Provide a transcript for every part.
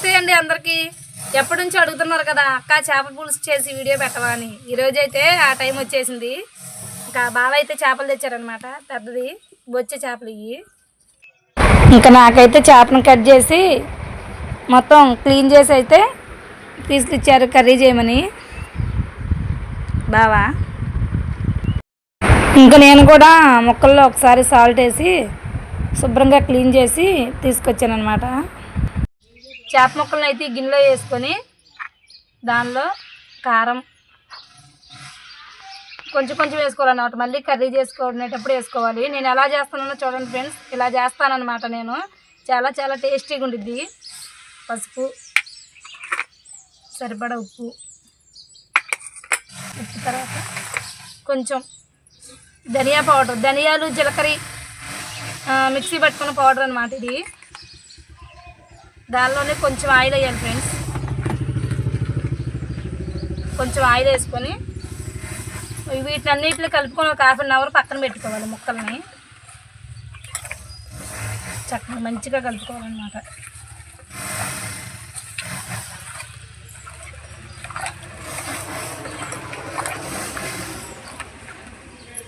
నమస్తే అండి అందరికీ. ఎప్పటి నుంచి అడుగుతున్నారు కదా అక్క చేపల పులుసు చేసి వీడియో పెట్టవా అని. ఈరోజు అయితే ఆ టైం వచ్చేసింది. ఇంకా బావ అయితే చేపలు తెచ్చారనమాట పెద్దది. బొచ్చే చేపలు ఇవి ఇంకా నాకైతే చేపను కట్ చేసి మొత్తం క్లీన్ చేసి అయితే తీసుకొచ్చారు కర్రీ చేయమని. బావా? ఇంకా నేను కూడా ముక్కల్లో ఒకసారి సాల్ట్ వేసి శుభ్రంగా క్లీన్ చేసి తీసుకొచ్చాను అనమాట చేప ముక్కలను అయితే గిన్నెలో వేసుకొని దానిలో కారం కొంచెం కొంచెం వేసుకోవాలన్నమాట. మళ్ళీ కర్రీ చేసుకునేటప్పుడు వేసుకోవాలి. నేను ఎలా చేస్తానో చూడండి ఫ్రెండ్స్. ఇలా చేస్తానన్నమాట నేను. చాలా చాలా టేస్టీగా ఉండిద్ది. పసుపు సరిపడా ఉప్పు. ఉప్పు తర్వాత కొంచెం ధనియా పౌడర్. ధనియాలు జీలకర్ర మిక్సీ పట్టుకున్న పౌడర్ అనమాట ఇది. దానిలోనే కొంచెం ఆయిల్ వేయాలి ఫ్రెండ్స్. కొంచెం ఆయిల్ వేసుకొని వీటినన్నిటిని కలుపుకొని ఒక హాఫ్ అన్ అవర్ పక్కన పెట్టుకోవాలి ముక్కల్ని. చక్కగా మంచిగా కలుపుకోవాలన్నమాట.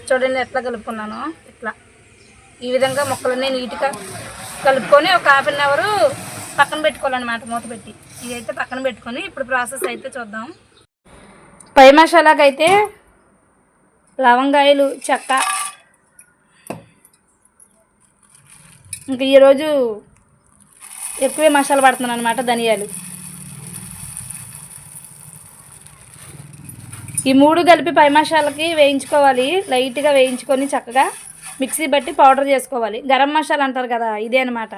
చూడండి ఎట్లా కలుపుకున్నాను ఇట్లా. ఈ విధంగా మొక్కలన్నీ నీట్గా కలుపుకొని ఒక హాఫ్ అన్ అవరు పక్కన పెట్టుకోవాలన్నమాట మూత పెట్టి. ఇదైతే పక్కన పెట్టుకొని ఇప్పుడు ప్రాసెస్ అయితే చూద్దాం. పై మసాలాకైతే లవంగాయలు చెక్క. ఇంక ఈరోజు ఎక్కువే మసాలా పడుతున్నాను అనమాట ధనియాలు. ఈ మూడు కలిపి పై మసాలకి వేయించుకోవాలి. లైట్గా వేయించుకొని చక్కగా మిక్సీ బట్టి పౌడర్ చేసుకోవాలి. గరం మసాలా అంటారు కదా ఇదే అనమాట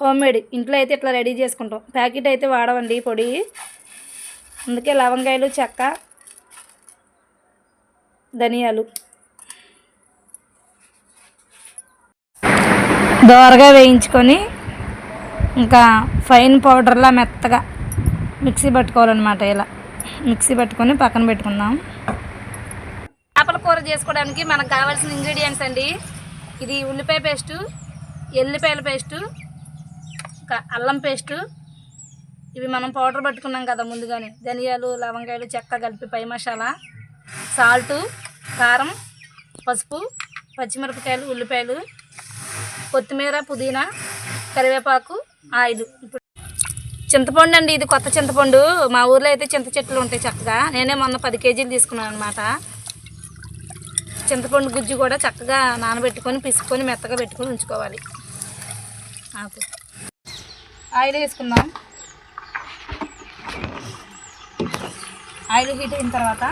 హోమ్మేడ్ ఇంట్లో అయితే ఇట్లా రెడీ చేసుకుంటాం. ప్యాకెట్ అయితే వాడవండి పొడి. అందుకే లవంగాయలు చెక్క ధనియాలు. దోరగా వేయించుకొని ఇంకా ఫైన్ పౌడర్లా మెత్తగా మిక్సీ పట్టుకోవాలన్నమాట ఇలా. మిక్సీ పట్టుకొని పక్కన పెట్టుకుందాం. చేపల కూర చేసుకోవడానికి మనకు కావాల్సిన ఇంగ్రీడియంట్స్ అండి. ఇది ఉల్లిపాయ పేస్టు ఎల్లిపాయల పేస్టు అల్లం పేస్టు. ఇవి మనం పౌడర్ పట్టుకున్నాం కదా ముందుగానే. ధనియాలు లవంగాయలు చెక్క కలిపి పై మసాలా సాల్టు కారం పసుపు పచ్చిమిరపకాయలు ఉల్లిపాయలు కొత్తిమీర పుదీనా కరివేపాకు ఆయిల్. ఇప్పుడు చింతపండు అండి ఇది కొత్త చింతపండు. మా ఊర్లో అయితే చింత చెట్లు ఉంటాయి చక్కగా. నేనే మొన్న పది కేజీలు తీసుకున్నాను అనమాట చింతపండు గుజ్జు కూడా చక్కగా నానబెట్టుకొని పిసుకొని మెత్తగా పెట్టుకొని ఉంచుకోవాలి. ఆకు. ఆయిల్ వేసుకుందాం. ఆయిల్ హీట్ అయిన తర్వాత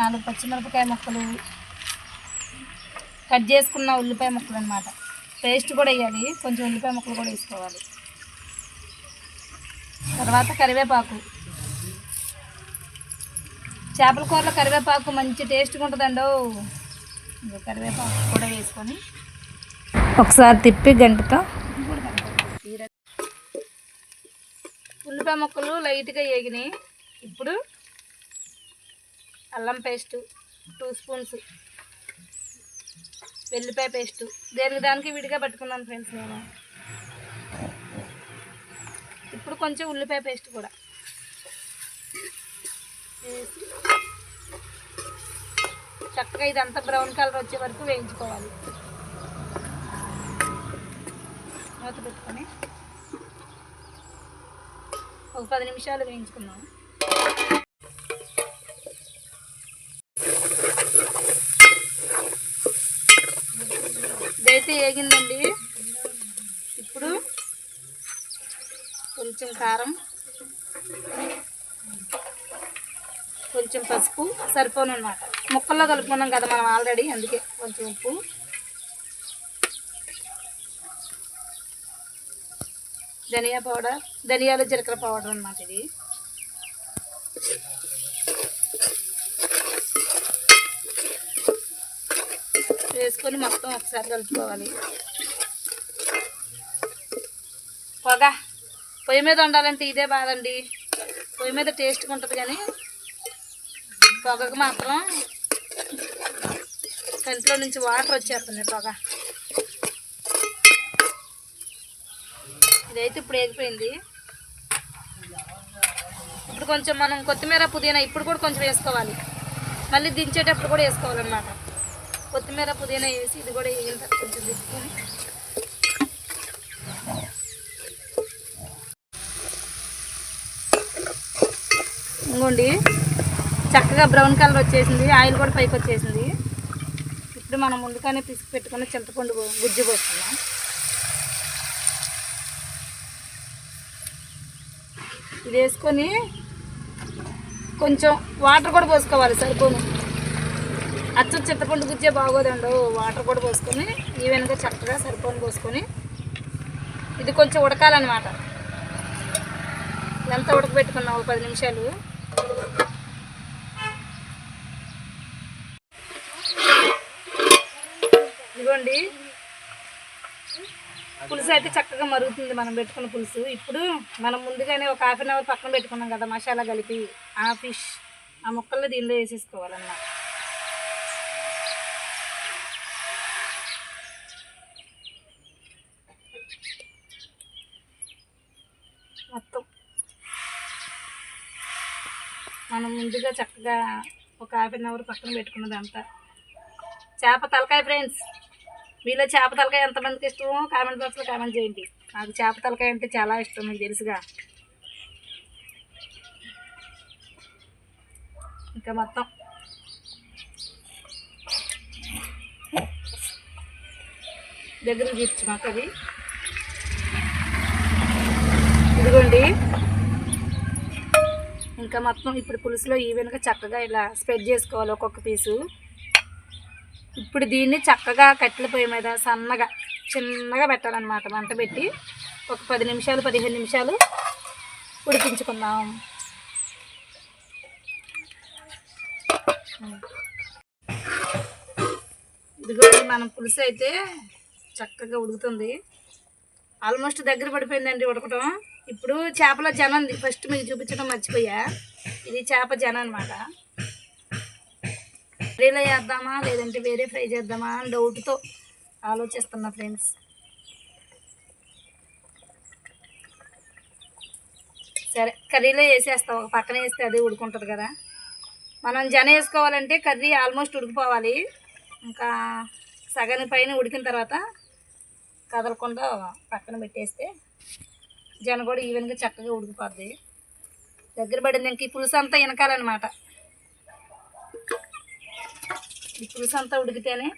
నాలుగు పచ్చిమిరపకాయ ముక్కలు కట్ చేసుకున్న ఉల్లిపాయ ముక్కలు అనమాట పేస్ట్ కూడా వేయాలి కొంచెం ఉల్లిపాయ ముక్కలు కూడా వేసుకోవాలి. తర్వాత కరివేపాకు. చేపల కూరలో కరివేపాకు మంచి టేస్ట్గా ఉంటుందండి. కరివేపాకు కూడా వేసుకొని ఒకసారి తిప్పి గంటతో ఉల్లిపాయ ముక్కలు లైట్గా వేగినాయి. ఇప్పుడు అల్లం పేస్టు టూ స్పూన్స్ వెల్లిపాయ పేస్టు. దేనికి దానికి విడిగా పట్టుకున్నాను ఫ్రెండ్స్ నేను. ఇప్పుడు కొంచెం ఉల్లిపాయ పేస్ట్ కూడా వేసి చక్కగా ఇదంతా బ్రౌన్ కలర్ వచ్చే వరకు వేయించుకోవాలి. మూత పెట్టుకొని ఒక పది నిమిషాలు వేయించుకుందాం. ఇదైతే వేగిందండి ఇప్పుడు కొంచెం కారం కొంచెం పసుపు సరిపోను అన్నమాట ముక్కల్లో కలుపుకున్నాం కదా మనం ఆల్రెడీ అందుకే కొంచెం ఉప్పు. ధనియా పౌడర్ ధనియాలు జీలకర్ర పౌడర్ అనమాట ఇది. వేసుకొని మొత్తం ఒకసారి కలుపుకోవాలి. పొగ. పొయ్యి మీద ఉండాలంటే ఇదే బాధండి పొయ్యి మీద టేస్ట్గా ఉంటుంది కానీ పొగకు మాత్రం కంట్లో నుంచి వాటర్ వచ్చేస్తుంది పొగ. ఇదైతే ఇప్పుడు వేగిపోయింది ఇప్పుడు కొంచెం మనం కొత్తిమీర పుదీనా ఇప్పుడు కూడా కొంచెం వేసుకోవాలి. మళ్ళీ దించేటప్పుడు కూడా వేసుకోవాలన్నమాట. కొత్తిమీర పుదీనా వేసి ఇది కూడా వేగిన తర్వాత కొంచెం దించుకొని ఇంకోండి. చక్కగా బ్రౌన్ కలర్ వచ్చేసింది ఆయిల్ కూడా పైకి వచ్చేసింది. ఇప్పుడు మనం ముందుగానే పిసికి పెట్టుకున్న చింతపండు గుజ్జు పోస్తున్నాం ఇది వేసుకొని కొంచెం వాటర్ కూడా పోసుకోవాలి సరిపోను. అచ్చ చింతపండు గుజ్జే బాగోదండు వాటర్ కూడా పోసుకొని ఈవెన్గా చక్కగా సరిపోను పోసుకొని ఇది కొంచెం ఉడకాలన్నమాట. ఎంత ఉడకబెట్టుకున్నాం ఒక పది నిమిషాలు. ఇదిగోండి. పులుసు అయితే చక్కగా మరుగుతుంది మనం పెట్టుకున్న పులుసు. ఇప్పుడు మనం ముందుగానే ఒక హాఫ్ అన్ అవర్ పక్కన పెట్టుకున్నాం కదా మసాలా కలిపి ఆ ఫిష్ ఆ ముక్కల్లో దీనిలో వేసేసుకోవాలన్నమాట. మొత్తం. మనం ముందుగా చక్కగా ఒక హాఫ్ అన్ అవర్ పక్కన పెట్టుకున్నదంతా. చేప తలకాయ ఫ్రెండ్స్ మీలో చేప తలకాయ ఎంతమందికి ఇష్టమో కామెంట్ బాక్స్లో కామెంట్ చేయండి. నాకు చేప తలకాయ అంటే చాలా ఇష్టం మీకు తెలుసుగా. ఇంకా మొత్తం. దగ్గర చూపించు మాకు అది ఇదిగోండి. ఇంకా మొత్తం ఇప్పుడు పులుసులో ఈవెన్గా చక్కగా ఇలా స్ప్రెడ్ చేసుకోవాలి ఒక్కొక్క పీసు ఇప్పుడు దీన్ని చక్కగా కట్టెల పొయ్యి మీద సన్నగా చిన్నగా పెట్టాలన్నమాట. మంట పెట్టి ఒక పది నిమిషాలు పదిహేను నిమిషాలు ఉడికించుకుందాం. ఇదిగో మనం పులుసు అయితే చక్కగా ఉడుకుతుంది. ఆల్మోస్ట్ దగ్గర పడిపోయిందండి ఉడకటం. ఇప్పుడు చేపల జనం ఫస్ట్ మీకు చూపించడం మర్చిపోయా. ఇది చేప జన అనమాట కర్రీలో చేద్దామా లేదంటే వేరే ఫ్రై చేద్దామా అని డౌట్తో ఆలోచిస్తున్నా ఫ్రెండ్స్. సరే కర్రీలో వేసేస్తాం. ఒక పక్కన వేస్తే అదే ఉడుకుంటుంది కదా. మనం జన వేసుకోవాలంటే కర్రీ ఆల్మోస్ట్ ఉడికిపోవాలి. ఇంకా సగం పైన ఉడికిన తర్వాత కదలకుండా పక్కన పెట్టేస్తే జన కూడా ఈవెన్గా చక్కగా ఉడికిపోద్ది. దగ్గర పడింది ఇంక ఈ పులుసు అంతా వెనకాలన్నమాట. ఈ పులుసు అంతా ఉడికితేనే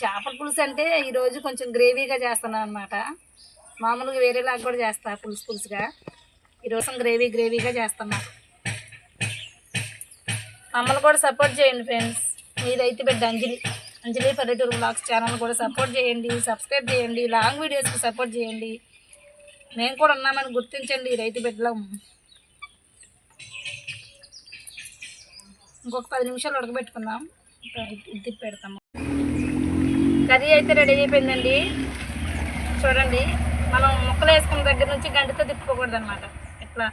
చేపల పులుసు అంటే ఈరోజు కొంచెం గ్రేవీగా చేస్తున్నాను అనమాట మామూలుగా వేరేలాగా కూడా చేస్తా పులుసు పులుసుగా. ఈరోజు గ్రేవీ గ్రేవీగా చేస్తున్నా. మమ్మల్ని కూడా సపోర్ట్ చేయండి ఫ్రెండ్స్. మీరైతే బిడ్డ అంజలి అంజలి పల్లెటూరు బ్లాగ్స్ ఛానల్ కూడా సపోర్ట్ చేయండి సబ్స్క్రైబ్ చేయండి లాంగ్ వీడియోస్కి సపోర్ట్ చేయండి. మేము కూడా ఉన్నామని గుర్తించండి రైతు బిడ్డలం. ఇంకొక పది నిమిషాలు ఉడకబెట్టుకుందాం. ఇది పెడతాము కర్రీ అయితే రెడీ అయిపోయిందండి. చూడండి మనం ముక్కలు వేసుకున్న దగ్గర నుంచి గంటతో తిప్పుకోకూడదు అనమాట ఇట్లా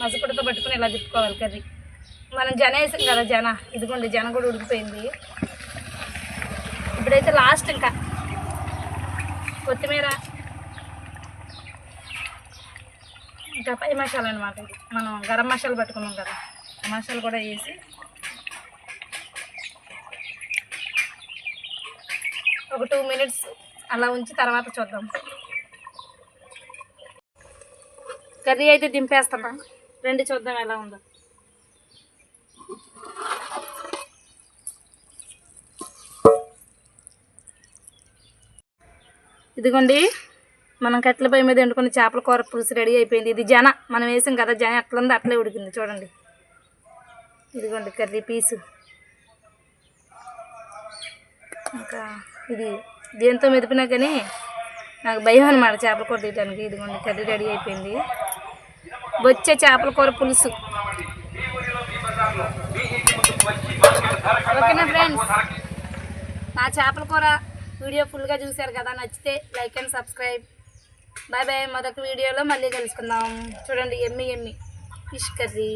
మసకుడితో పట్టుకుని ఇలా తిప్పుకోవాలి కర్రీ. మనం జన వేసాం కదా జన. ఇదిగోండి జన కూడా ఉడికిపోయింది. ఇప్పుడైతే లాస్ట్ ఇంకా. కొత్తిమీర ఇంకా పై మసాలా అనమాట ఇది. మనం గరం మసాలా పట్టుకున్నాం కదా మసాలా కూడా వేసి ఒక టూ మినిట్స్ అలా ఉంచి తర్వాత చూద్దాం. కర్రీ అయితే దింపేస్తామా రెండు చూద్దాం ఎలా ఉందో. ఇదిగోండి మనం కట్టెల పొయ్యి మీద వండుకున్న చేపల కూర పులుసు రెడీ అయిపోయింది. ఇది జన మనం వేసాం కదా జన ఎట్లా అట్లే ఉడికింది. చూడండి. ఇదిగోండి కర్రీ పీసు. ఇంకా ఇది దేంతో మెదిపినా కానీ నాకు భయం అనమాట చేపల కూర తీయడానికి ఇదిగోండి కర్రీ రెడీ అయిపోయింది. వచ్చే చేపల కూర పులుసు. ఓకేనా ఫ్రెండ్స్? నా చేపల కూర వీడియో ఫుల్గా చూశారు కదా నచ్చితే like and subscribe. Bye bye మరొక వీడియోలో మళ్ళీ కలుసుకుందాం. చూడండి ఎమ్మి ఎమ్మి ఫిష్ కర్రీ.